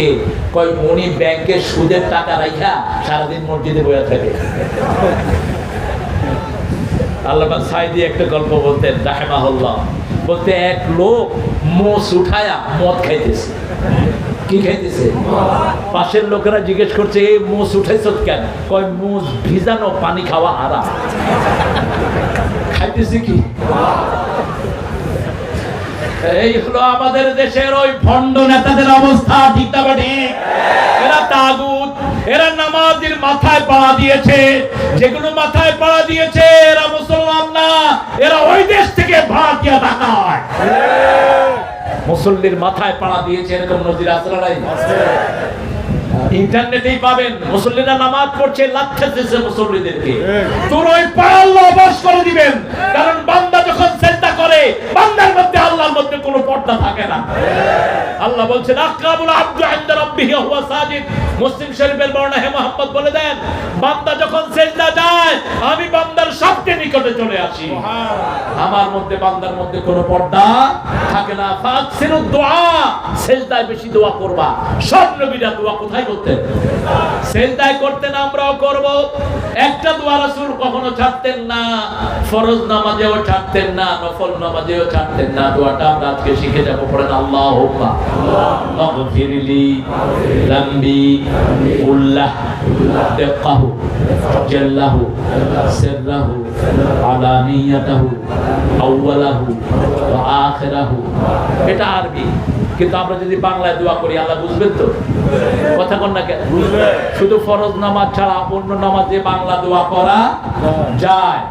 কে? উনি ব্যাংকে সুদের টাকা রাখা সারাদিন মসজিদে বয়ে থাকে। সাইদি একটা গল্প বলতেন বলতে এক লোক মোষ উঠায়া মদ খাইতেছে। কি খাইতেছে? পাশের লোকেরা জিজ্ঞেস করছে, এই মোষ উঠাইছ কেন? কয়, মোষ ভিজানো পানি খাওয়া হারা খাইতেছে কি? এই হলো আমাদের দেশের ওই ভণ্ড নেতাদের অবস্থা ঠিক না এরা তাগুত, এরা নামাজের মাথায় পাড়া দিয়েছে। যেগুলো মাথায় পাড়া দিয়েছে, এরা মুসলমান না। এরা ওই দেশ থেকে ভাড়াটিয়া ঢাকায় মুসল্লির মাথায় পাড়া দিয়েছে এরকম নজির আসরা ইন্টারনেটেই পাবেন। মুসল্লিরা নামাজ পড়ছে লাচ্ছাতেছে মুসল্লিদেরকে। তোর ওই অবাস করে দিবেন। কারণ বান্দা যখন করে বান্দার মধ্যে, আল্লাহর মধ্যে কোনো পর্দা থাকে না। আল্লাহ বলছেন আকরাবুল আব্দু ইনদা রাব্বিহি হুয়া সাজিদ। মুসলিম শরীফের বর্ণনা হে মোহাম্মদ বলে দেন, বান্দা যখন সেজদা যায়, আমি বান্দার সবচেয়ে নিকটে চলে আসি। আমার মধ্যে বান্দার মধ্যে কোনো পর্দা থাকে না। ফাকসিরু দোয়া সেজদায় বেশি দোয়া করবা। সব নবীরা দোয়া কোথায় করতে সেজদায় করতে না আমরাও করব। একটা দোয়া রাসূল কখনো ছাড়তেন না। ফরজ নামাজেও ছাড়তেন না নফল নামাজেও ছাড়তেন না। দোয়াটা আমরা আজকে শিখে যাব পড়ে পড়েন আল্লাহুম্মা। মাগফিরলি লাম্বি উল্লাহ উল্লাহ। তাকাহু জাল্লাহু সিররাহু। سره علانيته أوله وآخره এটা আরবি কিন্তু আমরা যদি বাংলায় দোয়া করি আল্লাহ বুঝবেন তো কথা কন না কেন শুধু ফরজ নামাজ ছাড়া অন্য নামাজে বাংলা দোয়া করা যায়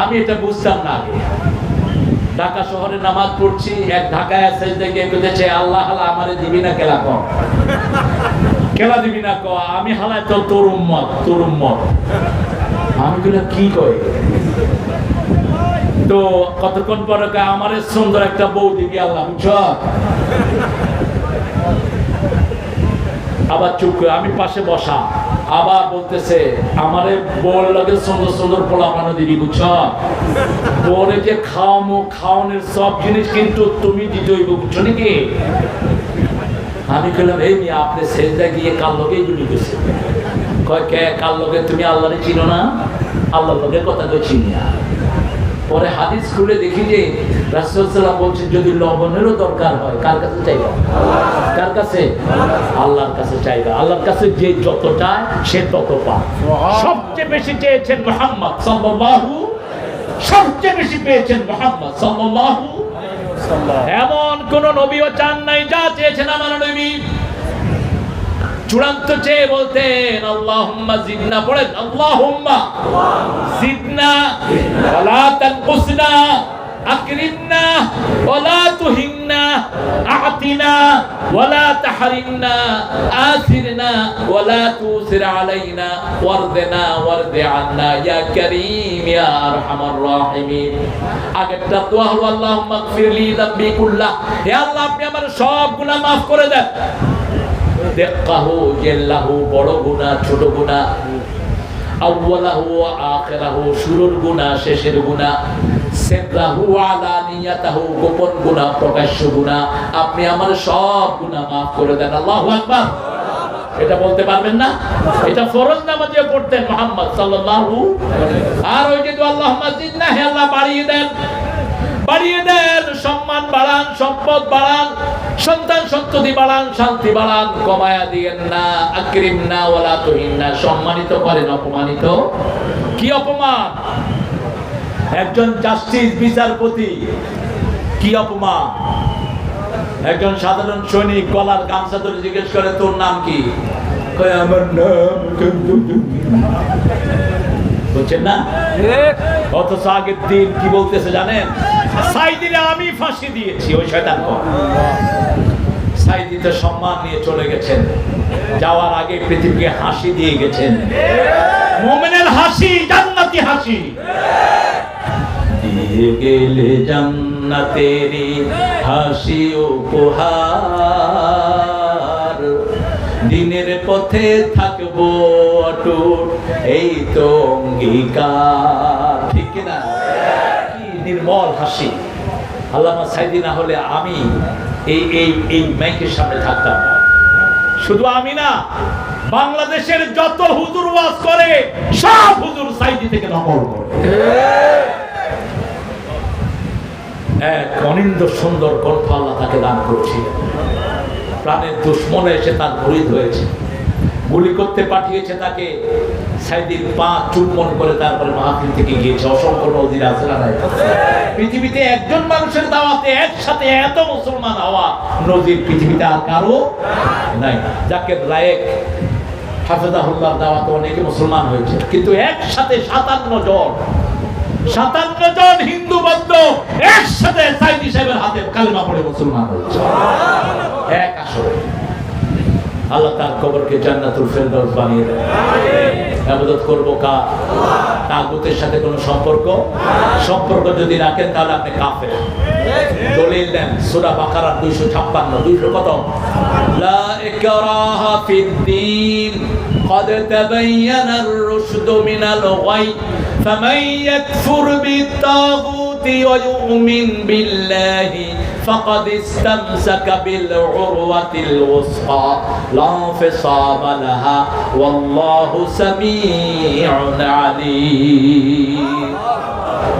আমি এটা বুঝতাম না আগে ঢাকা শহরে নামাজ পড়ছি এক ঢাকায় আছে দেখে বুঝেছে আল্লাহ আল্লাহ আমারে দিবি না কেলা কম কেলা দিবি না ক আমি হালাই তো তোর উম্মত তোর উম্মত আমি কিনা কি কই তো কতক্ষণ পরে কয়, আমারে সুন্দর একটা বউ দিবি আল্লাহ আবার চুপ করে, আমি পাশে বসা। আবার বলতেছে, আমারে বল লাগে সুন্দর সুন্দর পোলা বানো দিবি, বুঝছ? বলে যে খাওয়ামো, খাওয়ানোর সব জিনিস কিন্তু তুমি দিতে হইব, বুঝছ নাকি? আমি বললাম এই মেয়ে, আপনি সেজদা গিয়ে কার লোকে এগুলি গেছে কয় কে কার লোকে তুমি আল্লাহরে চিনো না? আল্লাহর লোকের কথা তো চিনি না। পরে হাদিস খুলে দেখি যে রাসূলুল্লাহ বলছেন যদি লবণেরও দরকার হয় কার কাছে চাইবা? কার কাছে? আল্লাহর কাছে চাইবা। আল্লাহর কাছে যে যত চায় সে তত পায় সবচেয়ে বেশি চেয়েছেন মুহাম্মদ সাল্লাল্লাহু সবচেয়ে বেশি পেয়েছেন মুহাম্মদ সাল্লাল্লাহু এমন কোন নবীও চান নাই যা চেয়েছেন আমার নবী। চূড়ান্ত চেয়ে বলতেন, আল্লাহুম্মা জিদনা। পড়েন, আল্লাহুম্মা জিদনা, ওয়ালা তানকুসনা, আকরিমনা, ওয়ালা তুহিননা, আতিনা, ওয়ালা তাহরিমনা আসিরনা ওয়ালা তুসির আলাইনা, ওয়ারদনা, ওয়ারদি আন্না। ইয়া কারীম, ইয়া আরহামার রাহিমিন। আগেরটা দোয়া হলো, আল্লাহুম্মা গফিরলি যামবি হে আল্লাহ, আপনি আমার সব গুনাহ মাফ করে দেন। বড় ছোট শেষের গোপন প্রকাশ্য আপনি আমার সব গুণা মাফ করে দেন। আল্লাহু আকবার। এটা বলতে পারবেন না? এটা ফরজ নামাজে পড়তেন মোহাম্মদ সাল্লাল্লাহু আর ওই যে আল্লাহুম্মা জিদনা হে আল্লাহ বাড়িয়ে দেন। বাড়িয়ে দেন, সম্মান বাড়ান, সম্পদ বাড়ান। সন্তান সন্ততি বাড়ান শান্তি বাড়ান কমায়া দিয়েন না, আকরিম না ওলা তুহিন না, সম্মানিত করেন, অপমানিত। কি অপমান? একজন জাস্টিস বিচারপতি, কি অপমান? একজন সাধারণ সৈনিক গলার গামছা ধরে জিজ্ঞেস করে, তোর নাম কি? আমার নাম বুঝছেন না? অথচ আগের দিন কি বলতেছে জানেন? সাইদিনে আমি ফাঁসি দিয়েছি, ওই শয়তান সম্মান নিয়ে চলে গেছেন। যাওয়ার আগে পৃথিবীকে হাসি দিয়ে গেছেন। মোমেনের হাসি, জান্নাতি হাসি। দিয়ে গেলে হাসি উপহার। দিনের পথে থাকব অটুট, এই তো বাংলাদেশের যত হুজুর ওয়াজ করে, সব হুজুর সাইদি থেকে নকল করে। এক অনিন্দ সুন্দর কণ্ঠ আল্লাহ তাকে দান করেছিলেন। প্রাণের দুশ্মনে এসে তার মুরিদ হয়েছে। গুলি করতে পাঠিয়েছে তাকে। সাইদির পা চুম্বন করে তারপরে মাহফিল থেকে গিয়েছে। অসংখ্য নদীর আছে না? পৃথিবীতে একজন মানুষের দাওয়াতে একসাথে এত মুসলমান হওয়া নদীর পৃথিবীতে আর কারও নাই। যাকে রায়েক, হাফেজাহুল্লাহ দাওয়াতে অনেকে মুসলমান হয়েছে। কিন্তু একসাথে সাতান্ন জন সাতান্ন জন হিন্দু বৌদ্ধ একসাথে সাইদি সাহেবের হাতে কালিমা পড়ে মুসলমান হয়েছে। এক আসরে। আল্লাহ তার কবরকে জান্নাতুল ফেরদৌস বানিয়ে দেন আবাদত করবো কা তাগুতের সাথে কোনো সম্পর্ক সম্পর্ক যদি রাখেন তাহলে আপনি কাফের দলিল দেন সূরা বাকারা 256 200 কত লা ইকরাহা ফিদ্দিন قد تبين الرشد من الغي فمن يكفر بالطاغوت ويؤمن بالله فقد استمسك بالعروة الوثقى لا انفصام لها والله سميع عليم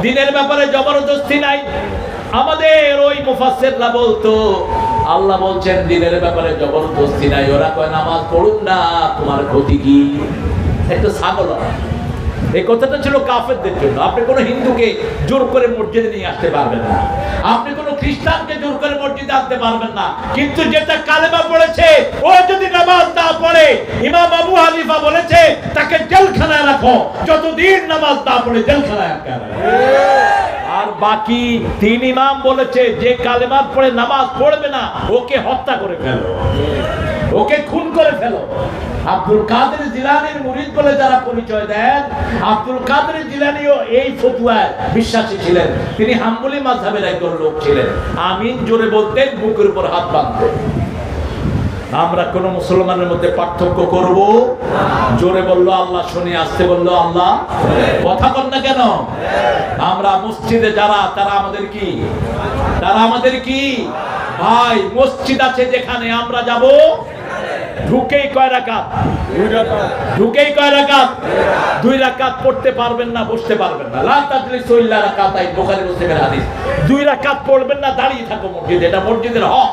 দিনের ব্যাপারে জবরদস্তি নাই আমাদের ওই মুফাসসিররা বলতো আল্লাহ বলছেন দিনের ব্যাপারে জবরদস্তি নাই ওরা কয় নামাজ পড়ুন না তোমার ক্ষতি কি একটা ছাগল হয়। এই কথাটা ছিল কাফেরদের জন্য আপনি কোনো হিন্দুকে জোর করে মসজিদে নিয়ে আসতে পারবেন না আপনি কোনো খ্রিস্টানকে জোর করে মসজিদে আনতে পারবেন না। কিন্তু যেটা কালেমা পড়েছে, ও যদি নামাজ না পড়ে, ইমাম আবু হানিফা বলেছে, তাকে জেলখানায় রাখো। যতদিন নামাজ না পড়ে, জেলখানায়। আর বাকি তিন ইমাম বলেছে, যে কালেমাত পড়ে নামাজ পড়বে না, ওকে হত্যা করে ফেলো। ওকে খুন করে ফেলো। আব্দুল কাদের জিলানির মুরিদ বলে যারা পরিচয় দেন, আব্দুল কাদের জিলানিও এই ফতুয়ায় বিশ্বাসী ছিলেন। তিনি হাম্বলি মাযহাবের একজন লোক ছিলেন। আমিন জোরে বলতেন, বুকের উপর হাত বাঁধতেন আমরা কোন মুসলমানের মধ্যে পার্থক্য করব? জোরে বলল, আল্লাহ শুনে, আসতে বলল, আল্লাহ কথা কর না কেন? আমরা মসজিদে যারা, তারা আমাদের কি? তারা আমাদের কি? ভাই, মসজিদ আছে যেখানে আমরা যাব ঢুকেই কয় রাকাত? ঢুকেই কয় রাকাত? দুই রাকাত পড়তে পারবেন না বসতে পারবেন না। লা তাজলিসু ইল্লা রাকাতাইন বুখারী মুসলিমের হাদিস। দুই রাকাত পড়বেন না দাঁড়িয়ে থাকো মসজিদে। এটা মসজিদের হক।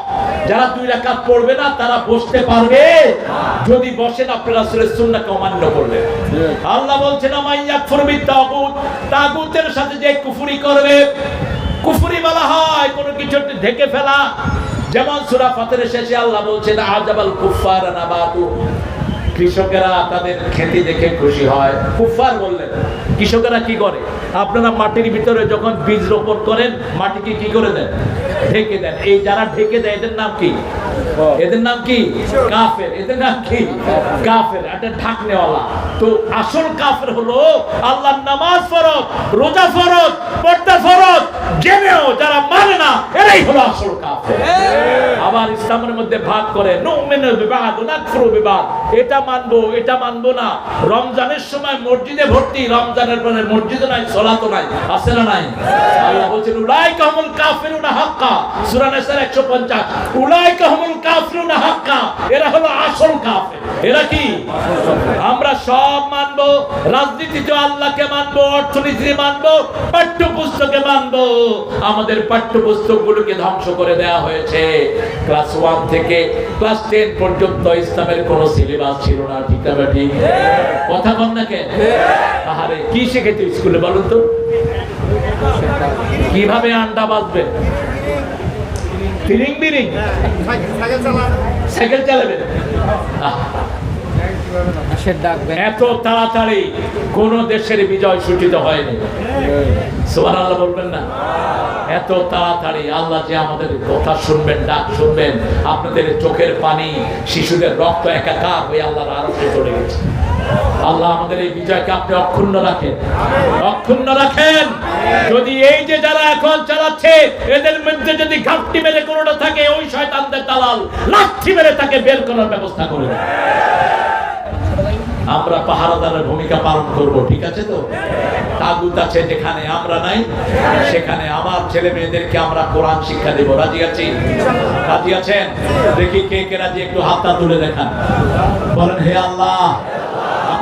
যারা দুই রাকাত পড়বে না তারা বসতে পারবে। যদি বসেন আপনারা রাসূলের সুন্নাহকে অমান্য করবেন আল্লাহ বলছেন আমাইয়া ফুরবি তাগুত তাগুতের সাথে যে কুফরি করবে কুফরি বলা হয় কোনো কিছু ঢেকে ফেলা। যেমন সূরা ফাতিরের শেষে আল্লাহ বলছেন, আজাবাল কুফার নাবাতু। কৃষকেরা তাদের খেতি দেখে খুশি হয়। কুফার বললেন, কৃষকেরা কি করে? আপনারা মাটির ভিতরে যখন বীজ রোপণ করেন, মাটিকে কি করে দেন? ঢেকে দেন। এই যারা ঢেকে দেয়, এদের নাম কি? এদের নাম কি? কাফের। এদের নাম কি? কাফের। এটা ঢাকনেওয়ালা। তো আসল কাফের হলো আল্লাহর নামাজ ফরজ রোজা ফরজ পর্দা ফরজ। জেনেও যারা মানে না এরাই হলো আসল কাফের। আবার ইসলামের মধ্যে ভাগ করে নুমিনু বিবাদ নাকফুরু বিবাদ। এটা মানবো এটা মানবো না। রমজানের সময় মসজিদে ভর্তি রমজানের পরে মসজিদে নাই সালাতও নাই আছে না নাই? আল্লাহ বলছেন উলাইকা হুমুল কাফিরুনা হাক্কা। সূরা নিসার 150 উলাইকা হুমুল কাফিরুনা হাক্কা। এরা হলো আসল কাফের। এরা কি? আমরা সব মানবো রাজনীতিতে আল্লাহকে মানবো অর্থনীতি মানবো পাঠ্যপুস্তকে মানবো। আমাদের পাঠ্যপুস্তকগুলোকে ধ্বংস করে দেওয়া হয়েছে। ক্লাস ওয়ান থেকে ক্লাস টেন পর্যন্ত ইসলামের কোনো সিলেবাস ছিল না ঠিক না ঠিক কথা বল না কেন? আহারে কি শিখেছে স্কুলে বলুন তো? কীভাবে আন্ডা বাজবে? ফিরিং বিরিং? সাইকেল চালাবে? এত তাড়াতাড়ি কোন দেশের বিজয় সূচিত হয়নি। সোমান আল্লাহ বলবেন না? এত তাড়াতাড়ি আল্লাহ যে আমাদের কথা শুনবেন, ডাক শুনবেন, আপনাদের চোখের পানি, শিশুদের রক্ত একাকার হয়ে আল্লাহর আরশে চলে গেছে। আল্লাহ আমাদের এই বিজয়কে আপনি অক্ষুণ্ণ রাখেন। অক্ষুণ্ণ রাখেন। যদি এই যে যারা এখন চালাচ্ছে, এদের মধ্যে যদি ঘাপটি মেরে কোনোটা থাকে, ওই শয়তানদের দালাল লাঠি মেরে তাকে বের করার ব্যবস্থা করে আমরা পাহারাদারের ভূমিকা পালন করব, ঠিক আছে তো? তাগুত আছে যেখানে আমরা নাই, সেখানে আমার ছেলে মেয়েদেরকে আমরা কোরআন শিক্ষা দেব। রাজি আছি? রাজি আছেন? দেখি কে কে রাজি, একটু হাতটা তুলে দেখান। বলেন, হে আল্লাহ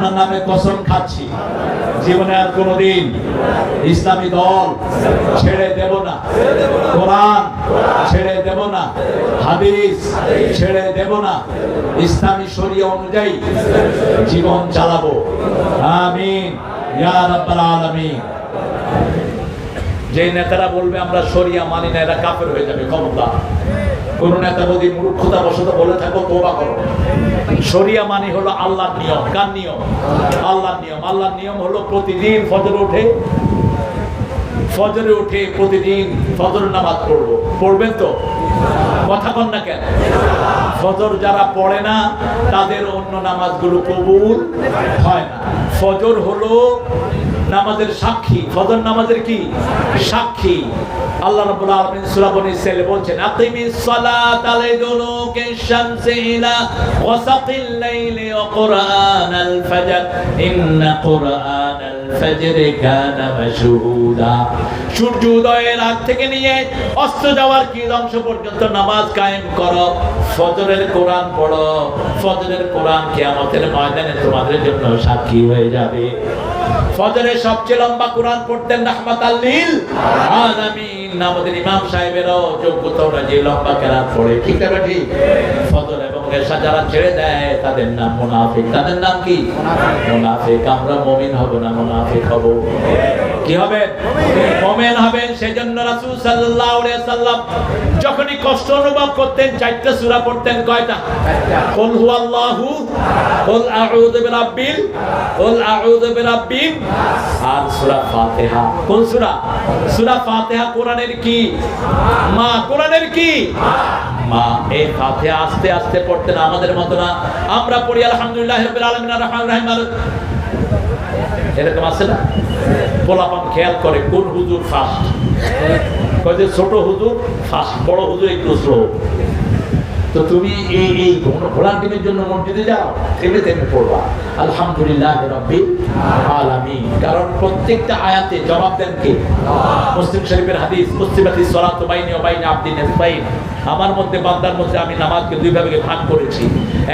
আপনার নামে কসম খাচ্ছি। জীবনে আর কোনোদিন ইসলামী দল ছেড়ে দেব না। কোরআন ছেড়ে দেব না। হাদিস ছেড়ে দেব না। ইসলামী শরীয় অনুযায়ী জীবন চালাবো। আমিন। ইয়া রাব্বাল আলামিন। যে নেতারা বলবে, আমরা শরিয়া মানি না, এরা কাফের হয়ে যাবে, ক্ষমতা। কোন নেতা যদি মূর্খতা বশত বলে থাকো তোবা করো। শরিয়া মানে হলো আল্লাহর নিয়ম। কার নিয়ম? আল্লাহর নিয়ম। আল্লাহর নিয়ম হলো প্রতিদিন ফজর ওঠে ফজরে উঠে প্রতিদিন ফজর নামাজ পড়ব। পড়বেন তো? কথা কন না কেন? ফজর যারা পড়ে না, তাদের অন্য নামাজগুলো কবুল হয় না। ফজর হলো নামাজের সাক্ষী। ফজর নামাজের কি? সাক্ষী। আল্লাহ রাব্বুল আলামিন সূরা বনী ইসরাঈলে বলছেন আকিমিস সালাতা লিদুলুকি শামসি ইলা ওয়াসাকিল লাইলি ওয়া কুরআনাল ফাজর। ইন্না কুরআনাল ফাজরি কানা মাশহুদা। সূর্য উদয়ের আগ থেকে নিয়ে অস্ত যাওয়ার কি অংশ পর্যন্ত নামাজ কায়েম করো? ফজরের কোরআন পড়ো। ফজরের কোরআন কিয়ামতের ময়দানে তোমাদের জন্য সাক্ষী হয়ে যাবে। ফজরের সবচেয়ে লম্বা কোরআন পড়তেন রাহমাত আল্লিল আলামিন আমাদের ইমাম সাহেবেরও যোগ্যতা ওরা যে লম্বা কেরাত পড়ে। ঠিক আছে ঠিক ফজর এবং এশা যারা ছেড়ে দেয় তাদের নাম মুনাফিক। তাদের নাম কি? মুনাফিক আমরা মুমিন হব না মুনাফিক হব। কি হবে? মুমিন হবেন রাসূল সাল্লাম যখনই কষ্ট অনুভব করতেন চারটা সূরা পড়তেন কয়টা? কুল কুল আউযু বিরাব্বিল কুল আউযু বিরাব্বিন। আর সূরা ফাতিহা। কোন সূরা? সূরা ফাতিহা কোরআনের কি? মা কোরআনের কি? মা এই ফাতিহা আস্তে আস্তে পড়তেন আমাদের মত না। আমরা পড়ি আলহামদুলিল্লাহ রাব্বিল আলামিন আর রহিম এরকম আছে না? পোলাপান খেয়াল করে, কোন হুজুর ফার্স্ট কয় যে ছোট হুজুর ফার্স্ট বড় হুজুর একটু স্লো তো তুমি এই এই ঘোড়ার ডিমের জন্য মসজিদে যাও, থেমে থেমে পড়বা। আলহামদুলিল্লাহ রব্বিল আলামিন। কারণ প্রত্যেকটা আয়াতে জবাব দেন কে? মুসলিম শরীফের হাদিস মুসলিমাতি সলাতু বাইনি ওয়া বাইনা আবদি নাসবাইন আমার মধ্যে বান্দার মধ্যে আমি নামাজকে দুই ভাগে ভাগ করেছি।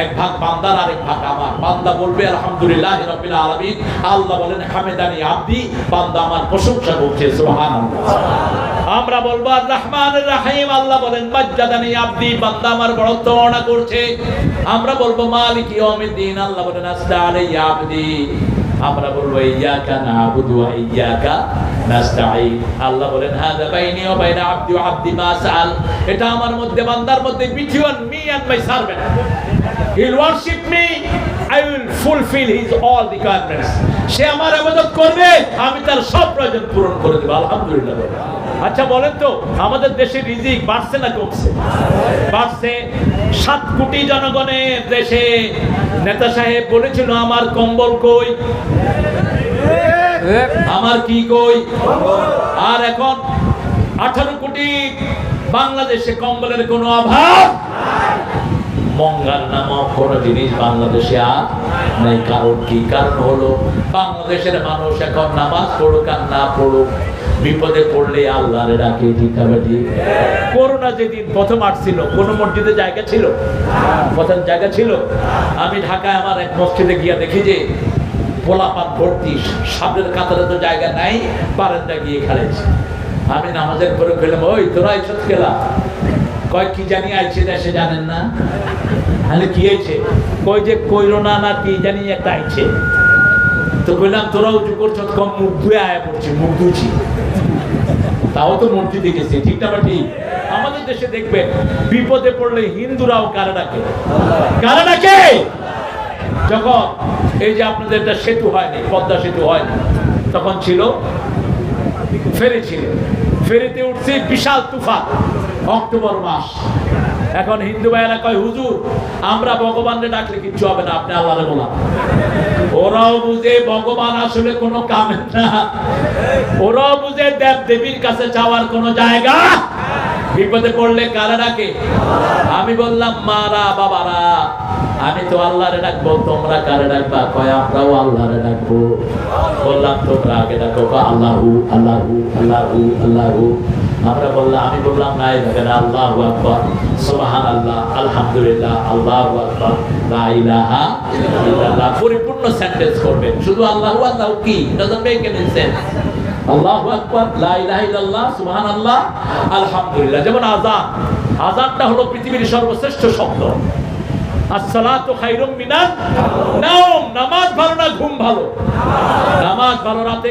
এক ভাগ বান্দার, আরেক ভাগ আমার। বান্দা বলবে, আলহামদুলিল্লাহ রবিল আলামিন। আল্লাহ বলেন হামেদানি আব্দি, বান্দা আমার প্রশংসা করছে, সুবহানাল্লাহ। আমরা বলব রহমান রাহিম। আল্লাহ বলেন মাজ্জাদানি আব্দি, বান্দা আমার বড়ত্ব বর্ণনা করছে। আমরা বলব, মালিক ইয়াউমিদ্দিন। আল্লাহ বলেন আসদা আলাইয়া আবদি। আমরা বলব ইয়াকা নাবুদু ওয়া ইয়াকা আল্লাহ বলেন, হাযা বাইনি বাইনা আবদি আবদি মা এটা আমার মধ্যে, বান্দার মধ্যে between me and my servant he will worship me I will fulfil his all সে আমার করবে, আমি তার সব প্রয়োজন পূরণ করে দেব। আলহামদুলিল্লাহ আচ্ছা বলেন তো, আমাদের দেশে রিজিক বাড়ছে না কমছে? বাড়ছে। সাত কোটি জনগণের দেশে নেতা সাহেব বলেছিল, আমার কম্বল কই? আমার কি কই? আর এখন আঠারো কোটি বাংলাদেশে কম্বলের কোনো অভাব? মঙ্গার নামক কোন জিনিস বাংলাদেশে আর নেই। কারণ কি? কারণ হলো বাংলাদেশের মানুষ এখন নামাজ পড়ুক আর না পড়ুক, বিপদে পড়লে আল্লাহরে ডাকে হবে করোনা যেদিন প্রথম আসছিল, কোন মসজিদে জায়গা ছিল? প্রথম জায়গা ছিল? আমি ঢাকায় আমার এক মসজিদে গিয়া দেখি যে পোলাপান ভর্তি, সামনের কাতারে তো জায়গা নাই, বারান্দা গিয়ে খেলেছে। আমি নামাজের পরে ফেলাম ওই, তোরা এইসব খেলা। কয়, কি জানি আইছে দেশে জানেন না? তাহলে কি হয়েছে কই যে কইরোনা না না, কি জানি একটা আইছে। তো কইলাম তোরা উঁচু করছ কম মুখ ধুয়ে আয়া পড়ছে, মুখ ধুছি তাও তো মসজিদে গেছে ঠিক না ঠিক আমাদের দেশে দেখবেন, বিপদে পড়লে হিন্দুরাও কারা ডাকে কারা ডাকে যখন এই যে আপনাদের একটা সেতু হয়নি, পদ্মা সেতু হয়নি, তখন ছিল ফেরি ছিল। ফেরিতে উঠছে বিশাল তুফান, অক্টোবর মাস। এখন হিন্দু ভাইয়েরা কয়, হুজুর, আমরা ভগবানরে ডাকলে কিচ্ছু হবে না, আপনি আল্লাহরে বলা ওরাও বুঝে ভগবান আসলে কোনো কামের না। ওরাও বুঝে দেব দেবীর কাছে যাওয়ার কোনো জায়গা। বিপদে পড়লে কারা ডাকে? আমি বললাম, মারা বাবারা আমি তো আল্লাহরে ডাকবো, তোমরা কারে ডাকবা? কয়, আমরাও আল্লাহরে ডাকবো। বললাম, তোমরা আগে ডাকো, কয়, আল্লাহু আল্লাহু আল্লাহু আল্লাহু। আমরা বললাম, আমি বললাম, না দেখেন, আল্লাহু আকবার। সুবহানাল্লাহ, আলহামদুলিল্লাহ, আল্লাহু আকবার। পরিপূর্ণ সেন্টেন্স করবেন। শুধু আল্লাহু আল্লাহু কি? ডাজন্ট মেক এনি সেন্স আল্লাহু আকবার, লা ইলাহা ইল্লাল্লাহ আলহামদুলিল্লাহ। যেমন আযান আযানটা হলো পৃথিবীর সর্বশ্রেষ্ঠ শব্দ। মিনান নাওম নামাজ ভালো না ঘুম ভালো? নামাজ ভালো রাতে